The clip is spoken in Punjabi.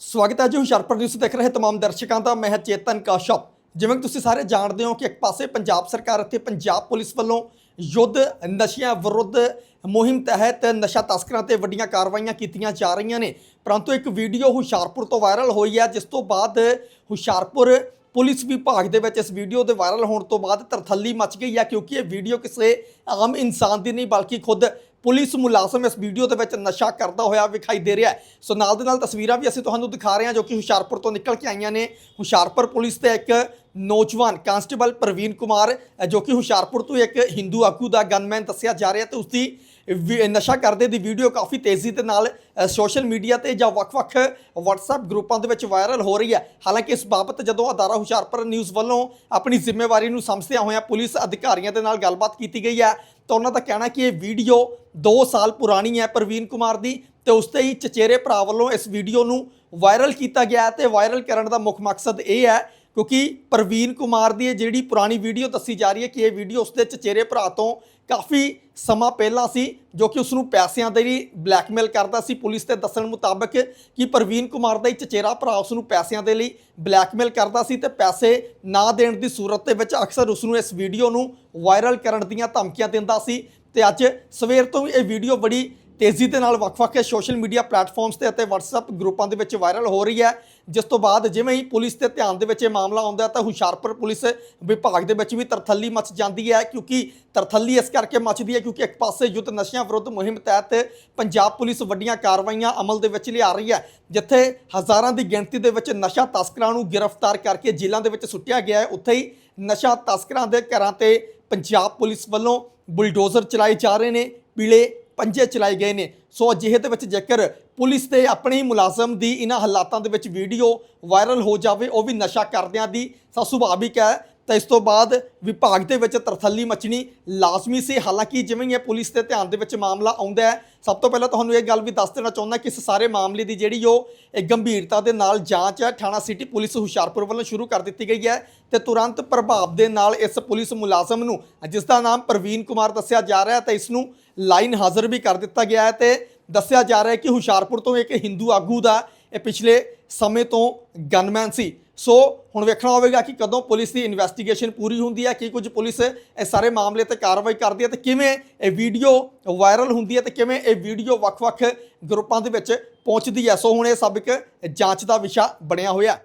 ਸਵਾਗਤ ਹੈ ਜੀ, ਹੁਸ਼ਿਆਰਪੁਰ ਨਿਊਜ਼ ਦੇਖ ਰਹੇ ਤਮਾਮ ਦਰਸ਼ਕਾਂ ਦਾ। ਮੈਂ ਚੇਤਨ ਕਾਸ਼ਪ ਜਿਵੇਂ ਕਿ ਤੁਸੀਂ ਸਾਰੇ ਜਾਣਦੇ ਹੋ ਕਿ ਇੱਕ ਪਾਸੇ ਪੰਜਾਬ ਸਰਕਾਰ ਅਤੇ ਪੰਜਾਬ ਪੁਲਿਸ ਵੱਲੋਂ ਯੁੱਧ, ਨਸ਼ਿਆਂ ਵਿਰੁੱਧ ਮੁਹਿੰਮ ਤਹਿਤ ਨਸ਼ਾ ਤਸਕਰਾਂ ਤੇ ਵੱਡੀਆਂ ਕਾਰਵਾਈਆਂ ਕੀਤੀਆਂ ਜਾ ਰਹੀਆਂ ਨੇ। ਪਰੰਤੂ ਇੱਕ ਵੀਡੀਓ ਹੁਸ਼ਿਆਰਪੁਰ ਤੋਂ ਵਾਇਰਲ ਹੋਈ ਹੈ, ਜਿਸ ਤੋਂ ਬਾਅਦ ਹੁਸ਼ਿਆਰਪੁਰ ਪੁਲਿਸ ਵਿਭਾਗ ਦੇ ਵਿੱਚ ਇਸ ਵੀਡੀਓ ਦੇ ਵਾਇਰਲ ਹੋਣ ਤੋਂ ਬਾਅਦ ਤਰਥੱਲੀ ਮਚ ਗਈ ਹੈ ਕਿਉਂਕਿ ਇਹ ਵੀਡੀਓ ਕਿਸੇ ਆਮ ਇਨਸਾਨ ਦੀ ਨਹੀਂ, ਬਲਕਿ ਖੁਦ ਪੁਲਿਸ ਮੁਲਾਜ਼ਮ ਇਸ ਵੀਡੀਓ ਦੇ ਵਿੱਚ ਨਸ਼ਾ ਕਰਦਾ ਹੋਇਆ ਵਿਖਾਈ ਦੇ ਰਿਹਾ ਸੋ ਨਾਲ ਦੇ ਨਾਲ ਤਸਵੀਰਾਂ ਵੀ ਅਸੀਂ ਤੁਹਾਨੂੰ ਦਿਖਾ ਰਹੇ ਹਾਂ, ਜੋ ਕਿ ਹੁਸ਼ਿਆਰਪੁਰ ਤੋਂ ਨਿਕਲ ਕੇ ਆਈਆਂ ਨੇ। ਹੁਸ਼ਿਆਰਪੁਰ ਪੁਲਿਸ ਦੇ ਇੱਕ ਨੌਜਵਾਨ ਕਾਂਸਟੇਬਲ ਪ੍ਰਵੀਨ ਕੁਮਾਰ ਜੋ ਕਿ ਹੁਸ਼ਿਆਰਪੁਰ ਤੋਂ ਇੱਕ ਹਿੰਦੂ ਆਗੂ ਦਾ ਗਨਮੈਨ ਦੱਸਿਆ ਜਾ ਰਿਹਾ ਤੇ ਉਸ ਦੀ ਨਸ਼ਾ ਕਰਦੇ ਦੀ ਵੀਡੀਓ ਕਾਫੀ ਤੇਜ਼ੀ ਦੇ ਨਾਲ ਸੋਸ਼ਲ ਮੀਡੀਆ ਤੇ ਜਾਂ ਵੱਖ-ਵੱਖ WhatsApp ਗਰੁੱਪਾਂ ਦੇ ਵਿੱਚ ਵਾਇਰਲ ਹੋ ਰਹੀ ਹੈ। ਹਾਲਾਂਕਿ ਇਸ ਬਾਬਤ ਜਦੋਂ ਅਦਾਰਾ ਹੁਸ਼ਿਆਰਪੁਰ ਨਿਊਜ਼ ਵੱਲੋਂ ਆਪਣੀ ਜ਼ਿੰਮੇਵਾਰੀ ਨੂੰ ਸਮਝਦਿਆਂ ਹੋਇਆਂ ਪੁਲਿਸ ਅਧਿਕਾਰੀਆਂ ਦੇ ਨਾਲ ਗੱਲਬਾਤ ਕੀਤੀ ਗਈ ਹੈ, ਤਾਂ ਉਹਨਾਂ ਦਾ ਕਹਿਣਾ ਕਿ ਇਹ ਵੀਡੀਓ 2 ਸਾਲ ਪੁਰਾਣੀ ਹੈ ਪ੍ਰਵੀਨ ਕੁਮਾਰ ਦੀ ਤੇ ਉਸ ਤੇ ਹੀ ਚਚੇਰੇ ਭਰਾ ਵੱਲੋਂ ਇਸ ਵੀਡੀਓ ਨੂੰ ਵਾਇਰਲ ਕੀਤਾ ਗਿਆ ਹੈ ਤੇ ਵਾਇਰਲ ਕਰਨ ਦਾ ਮੁੱਖ ਮਕਸਦ ਇਹ ਹੈ ਕਿਉਂਕਿ ਪ੍ਰਵੀਨ ਕੁਮਾਰ ਦੀ ਇਹ ਜਿਹੜੀ ਪੁਰਾਣੀ ਵੀਡੀਓ ਦੱਸੀ ਜਾ ਰਹੀ ਹੈ ਕਿ ਇਹ ਵੀਡੀਓ ਉਸਦੇ ਚਚੇਰੇ ਭਰਾ ਤੋਂ ਕਾਫੀ ਸਮਾਂ ਪਹਿਲਾਂ ਸੀ, ਜੋ ਕਿ ਉਸ ਨੂੰ ਪੈਸਿਆਂ ਦੇ ਲਈ ਬਲੈਕਮੇਲ ਕਰਦਾ ਸੀ। ਪੁਲਿਸ ਦੇ ਦੱਸਣ ਮੁਤਾਬਕ ਕਿ ਪ੍ਰਵੀਨ ਕੁਮਾਰ ਦਾ ਹੀ ਚਚੇਰਾ ਭਰਾ ਉਸ ਨੂੰ ਪੈਸਿਆਂ ਦੇ ਲਈ ਬਲੈਕਮੇਲ ਕਰਦਾ ਸੀ ਤੇ ਪੈਸੇ ਨਾ ਦੇਣ ਦੀ ਸੂਰਤ ਦੇ ਵਿੱਚ ਅਕਸਰ ਉਸ ਨੂੰ ਇਸ ਵੀਡੀਓ ਨੂੰ ਵਾਇਰਲ ਕਰਨ ਦੀਆਂ ਧਮਕੀਆਂ ਦਿੰਦਾ ਸੀ। ਤੇ ਅੱਜ ਸਵੇਰ ਤੋਂ ਵੀ ਇਹ ਵੀਡੀਓ ਬੜੀ ਤੇਜ਼ੀ ਦੇ ਨਾਲ ਵੱਖ-ਵੱਖ ਸੋਸ਼ਲ ਮੀਡੀਆ ਪਲੇਟਫਾਰਮਸ ਤੇ ਅਤੇ WhatsApp ਗਰੁੱਪਾਂ ਦੇ ਵਿੱਚ ਵਾਇਰਲ ਹੋ ਰਹੀ ਹੈ। ਜਿਸ ਤੋਂ ਬਾਅਦ ਜਿਵੇਂ ਹੀ ਪੁਲਿਸ ਦੇ ਧਿਆਨ ਦੇ ਵਿੱਚ ਇਹ ਮਾਮਲਾ ਆਉਂਦਾ ਤਾਂ ਹੁਸ਼ਿਆਰਪੁਰ ਪੁਲਿਸ ਵਿਭਾਗ ਦੇ ਵਿੱਚ ਵੀ ਤਰਥੱਲੀ ਮਚ ਜਾਂਦੀ ਹੈ ਕਿਉਂਕਿ ਤਰਥੱਲੀ ਇਸ ਕਰਕੇ ਮਚਦੀ ਹੈ ਕਿਉਂਕਿ ਇੱਕ ਪਾਸੇ ਯੁੱਧ ਨਸ਼ਿਆਂ ਵਿਰੁੱਧ ਮੁਹਿੰਮ ਤਹਿਤ ਪੰਜਾਬ ਪੁਲਿਸ ਵੱਡੀਆਂ ਕਾਰਵਾਈਆਂ ਅਮਲ ਦੇ ਵਿੱਚ ਲਿਆ ਰਹੀ ਹੈ, ਜਿੱਥੇ ਹਜ਼ਾਰਾਂ ਦੀ ਗਿਣਤੀ ਦੇ ਵਿੱਚ ਨਸ਼ਾ ਤਸਕਰਾਂ ਨੂੰ ਗ੍ਰਿਫਤਾਰ ਕਰਕੇ ਜੇਲ੍ਹਾਂ ਦੇ ਵਿੱਚ ਸੁੱਟਿਆ ਗਿਆ ਹੈ। ਉੱਥੇ ਹੀ ਨਸ਼ਾ ਤਸਕਰਾਂ ਦੇ ਘਰਾਂ ਤੇ ਪੰਜਾਬ ਪੁਲਿਸ ਵੱਲੋਂ ਬੁਲਡੋਜ਼ਰ ਚਲਾਏ ਜਾ ਰਹੇ ਨੇ, ਪੀਲੇ ਪੰਜੇ ਚਲਾਏ ਗਏ ਨੇ। ਸੋ ਅਜਿਹੇ ਦੇ ਵਿੱਚ ਜੇਕਰ ਪੁਲਿਸ ਤੇ ਆਪਣੇ ਹੀ ਮੁਲਾਜ਼ਮ ਦੀ ਇਹਨਾਂ ਹਾਲਾਤਾਂ ਦੇ ਵਿੱਚ ਵੀਡੀਓ ਵਾਇਰਲ ਹੋ ਜਾਵੇ, ਉਹ ਵੀ ਨਸ਼ਾ ਕਰਦਿਆਂ ਦੀ ਤਾਂ ਸੁਭਾਵਿਕ ਹੈ। ਤਾਂ ਇਸ ਤੋਂ ਬਾਅਦ ਵਿਭਾਗ ਦੇ ਵਿੱਚ ਤਰਥੱਲੀ ਮਚਣੀ ਲਾਜ਼ਮੀ ਸੀ। ਹਾਲਾਂਕਿ ਜਿਵੇਂ ਹੀ ਇਹ ਪੁਲਿਸ ਦੇ ਧਿਆਨ ਦੇ ਵਿੱਚ ਮਾਮਲਾ ਆਉਂਦਾ ਹੈ, ਸਭ ਤੋਂ ਪਹਿਲਾਂ ਤੁਹਾਨੂੰ ਇਹ ਗੱਲ ਵੀ ਦੱਸ ਦੇਣਾ ਚਾਹੁੰਦਾ ਕਿ ਇਸ ਸਾਰੇ ਮਾਮਲੇ ਦੀ ਜਿਹੜੀ ਉਹ ਇਹ ਗੰਭੀਰਤਾ ਦੇ ਨਾਲ ਜਾਂਚ ਹੈ। ਥਾਣਾ ਸਿਟੀ ਪੁਲਿਸ ਹੁਸ਼ਿਆਰਪੁਰ ਵੱਲੋਂ ਸ਼ੁਰੂ ਕਰ ਦਿੱਤੀ ਗਈ ਹੈ ਤੇ ਤੁਰੰਤ ਪ੍ਰਭਾਵ ਦੇ ਨਾਲ ਇਸ ਪੁਲਿਸ ਮੁਲਾਜ਼ਮ ਨੂੰ, ਜਿਸ ਦਾ ਨਾਮ ਪ੍ਰਵੀਨ ਕੁਮਾਰ ਦੱਸਿਆ ਜਾ ਰਿਹਾ ਹੈ, ਤਾਂ ਇਸ ਨੂੰ ਲਾਈਨ ਹਾਜ਼ਰ ਵੀ ਕਰ ਦਿੱਤਾ ਗਿਆ ਹੈ ਤੇ ਦੱਸਿਆ ਜਾ ਰਿਹਾ ਹੈ ਕਿ ਹੁਸ਼ਿਆਰਪੁਰ ਤੋਂ ਇੱਕ ਹਿੰਦੂ ਆਗੂ ਦਾ ਇਹ ਪਿਛਲੇ ਸਮੇਂ ਤੋਂ ਗਨਮੈਨ ਸੀ। ਸੋ ਹੁਣ ਵੇਖਣਾ ਹੋਵੇਗਾ ਕਿ ਕਦੋਂ ਪੁਲਿਸ ਦੀ ਇਨਵੈਸਟੀਗੇਸ਼ਨ ਪੂਰੀ ਹੁੰਦੀ ਹੈ, ਕੀ ਕੁਝ ਪੁਲਿਸ ਇਹ ਸਾਰੇ ਮਾਮਲੇ ਤੇ ਕਾਰਵਾਈ ਕਰਦੀ ਹੈ ਤੇ ਕਿਵੇਂ ਇਹ ਵੀਡੀਓ ਵਾਇਰਲ ਹੁੰਦੀ ਹੈ ਤੇ ਕਿਵੇਂ ਇਹ ਵੀਡੀਓ ਵੱਖ-ਵੱਖ ਗਰੁੱਪਾਂ ਦੇ ਵਿੱਚ ਪਹੁੰਚਦੀ ਹੈ। ਸੋ ਹੁਣ ਇਹ ਸਭ ਇੱਕ ਜਾਂਚ ਦਾ ਵਿਸ਼ਾ ਬਣਿਆ ਹੋਇਆ।